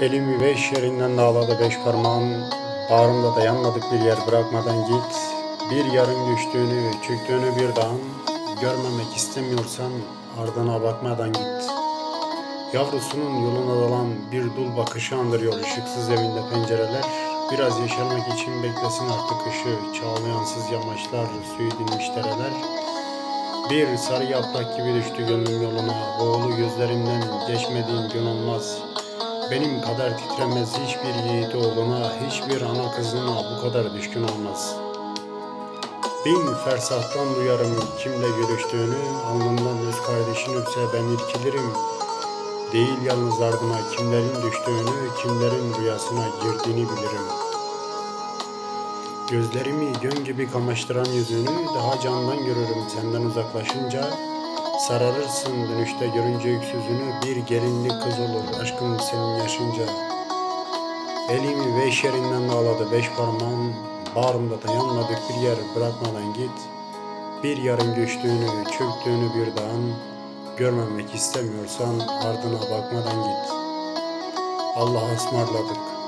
Elimi beş yerinden dağladı beş parmağım. Bağrımda da yanmadık bir yer bırakmadan git. Bir yarın düştüğünü, çöktüğünü bir dağın. Görmemek istemiyorsan ardına bakmadan git. Yavrusunun yoluna dalan bir dul bakışı andırıyor ışıksız evinde pencereler. Biraz yaşamak için beklesin artık ışı, çağlayansız yamaçlar, suyu dinmiş dereler. Bir sarı yaprak gibi düştü gönlüm yoluna, oğlu gözlerimden geçmediğin gün olmaz. Benim kadar titremez hiçbir yiğit oğluna, hiçbir ana kızına bu kadar düşkün olmaz. Bin fersahtan duyarım kimle görüştüğünü, alnından öz kardeşin öpse ben irkilirim. Değil yalnız ardına kimlerin düştüğünü, kimlerin rüyasına girdiğini bilirim. Gözlerimi gün gibi kamaştıran yüzünü daha candan görürüm senden uzaklaşınca. Sararırsın dönüşte görünce yüksüzünü bir gelinlik kız olur aşkım senin yaşınca. Elimi beş yerinden bağladı beş parmağım, bağrımda dayanmadık bir yer bırakmadan git. Bir yarın göçtüğünü, çöktüğünü bir dağın, görmemek istemiyorsan ardına bakmadan git. Allah'a ısmarladık.